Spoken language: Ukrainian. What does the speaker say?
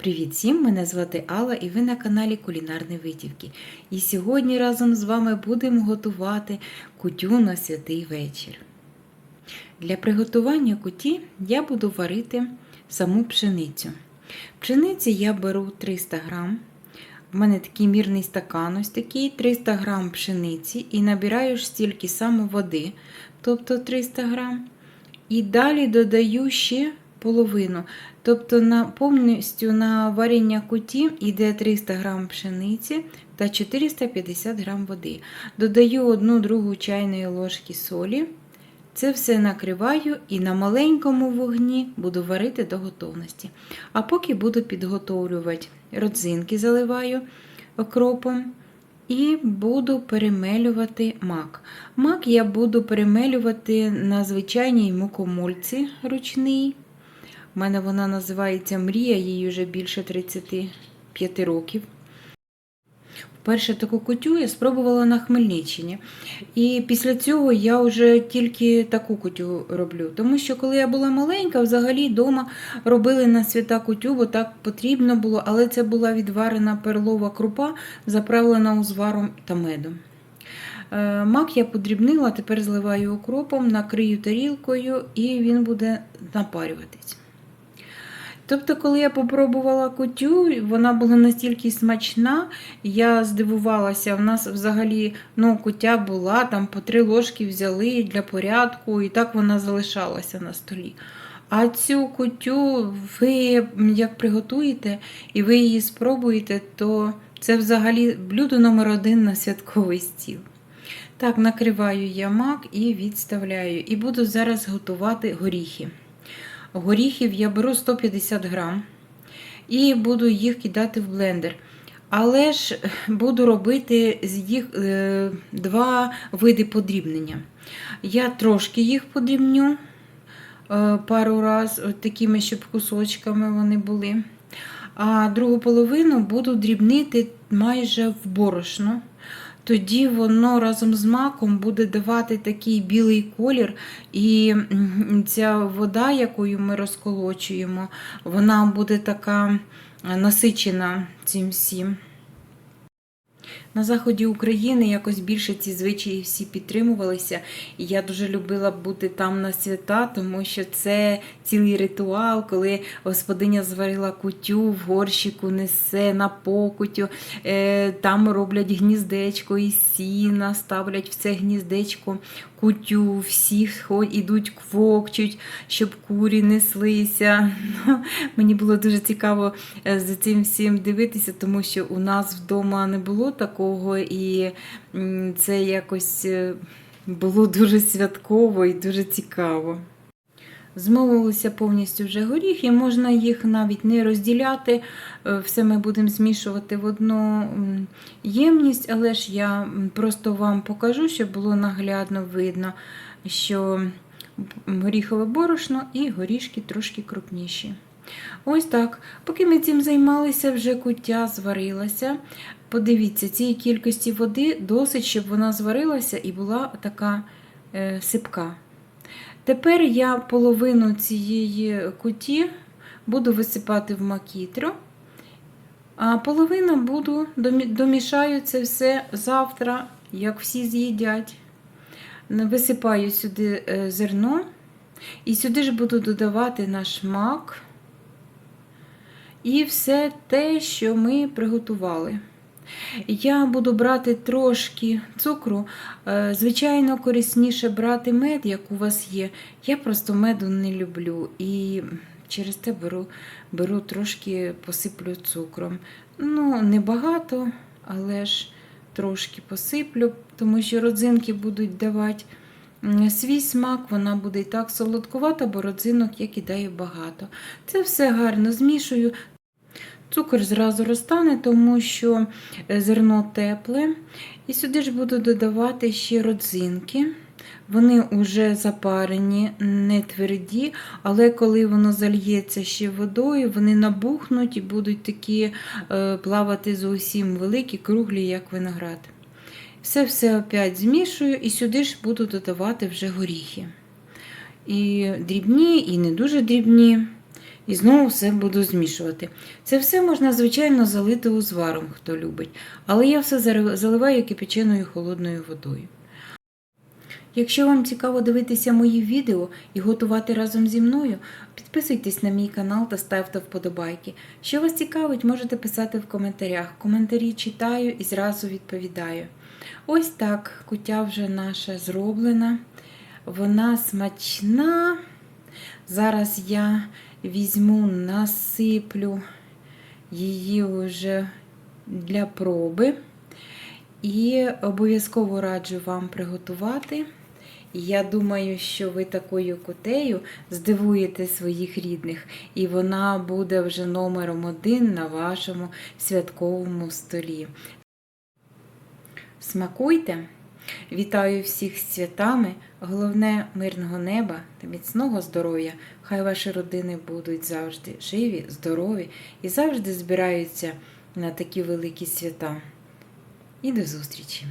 Привіт всім! Мене звати Алла і ви на каналі Кулінарні Витівки. І сьогодні разом з вами будемо готувати кутю на святий вечір. Для приготування куті я буду варити саму пшеницю. Пшениці я беру 300 грам. У мене такий мірний стакан, ось такий 300 грам пшениці і набираю ж стільки само води, тобто 300 грам. І далі додаю ще половину. Тобто на, повністю на варення куті йде 300 г пшениці та 450 г води. Додаю 1 другу чайної ложки солі. Це все накриваю і на маленькому вогні буду варити до готовності. А поки буду підготовлювати родзинки, заливаю окропом. І буду перемелювати мак. Мак я буду перемелювати на звичайній мукомольці ручній. У мене вона називається Мрія, їй вже більше 35 років. Вперше таку кутю я спробувала на Хмельниччині. І після цього я вже тільки таку кутю роблю. Тому що коли я була маленька, взагалі вдома робили на свята кутю, бо так потрібно було, але це була відварена перлова крупа, заправлена узваром та медом. Е, Мак я подрібнила, тепер зливаю укропом, накрию тарілкою і він буде напарюватись. Тобто, коли я попробувала кутю, вона була настільки смачна, я здивувалася, в нас взагалі ну, кутя була, там по три ложки взяли для порядку, і так вона залишалася на столі. А цю кутю ви як приготуєте і ви її спробуєте, то це взагалі блюдо номер один на святковий стіл. Так, накриваю я мак і відставляю. І буду зараз готувати горіхи. Горіхів я беру 150 грам і буду їх кидати в блендер. Але ж буду робити з їх е, два види подрібнення. Я трошки їх подрібню е, пару раз, от такими, щоб кусочками вони були. А другу половину буду дрібнити майже в борошно. Тоді воно разом з маком буде давати такий білий колір, і ця вода, якою ми розколочуємо, вона буде така насичена цим всім. На заході України якось більше ці звичаї всі підтримувалися. І я дуже любила бути там на свята, тому що це цілий ритуал, коли господиня зварила кутю в горщику, несе на покутю, е, там роблять гніздечко і сіна, ставлять в це гніздечко кутю, всі йдуть квокчуть, щоб курі неслися. Ну, Мені було дуже цікаво е, за цим всім дивитися, тому що у нас вдома не було такого, і це якось е, було дуже святково і дуже цікаво. Змовилися повністю вже горіхи, можна їх навіть не розділяти. Е, все ми будемо змішувати в одну ємність, але ж я просто вам покажу, щоб було наглядно видно, що горіхове борошно і горішки трошки крупніші. Ось так. Поки ми цим займалися, вже куття зварилася. Подивіться, цієї кількості води досить, щоб вона зварилася і була така е, сипка. Тепер я половину цієї куті буду висипати в макітру, а половину буду домішаю це все завтра, як всі з'їдять. Висипаю сюди е, зерно, і сюди ж буду додавати наш мак і все те, що ми приготували. Я буду брати трошки цукру. Е, звичайно, корисніше брати мед, як у вас є. Я просто меду не люблю. І через те беру беру трошки посиплю цукром. Ну, небагато, але ж трошки посиплю, тому що родзинки будуть давати свій смак, вона буде і так солодкувата, бо родзинок я кидаю багато. Це все гарно змішую. Цукор зразу розтане, тому що е, зерно тепле. І сюди ж буду додавати ще родзинки. Вони вже запарені, не тверді, але коли воно зальється ще водою, вони набухнуть і будуть такі е, плавати зовсім великі, круглі, як виноград. Все все опять змішую і сюди ж буду додавати вже горіхи. І дрібні, і не дуже дрібні. І знову все буду змішувати. Це все можна, звичайно, залити узваром, хто любить, але я все заливаю кипяченою холодною водою. Якщо вам цікаво дивитися мої відео і готувати разом зі мною, підписуйтесь на мій канал та ставте вподобайки. Що вас цікавить, можете писати в коментарях. Коментарі читаю і зразу відповідаю. Ось так кутя вже наша зроблена. Вона смачна. Зараз я візьму, насиплю її вже для проби. І обов'язково раджу вам приготувати. Я думаю, що ви такою кутею здивуєте своїх рідних, і вона буде вже номером один на вашому святковому столі. Смакуйте! Вітаю всіх з святами, головне мирного неба та міцного здоров'я. Хай ваші родини будуть завжди живі, здорові і завжди збираються на такі великі свята. І до зустрічі!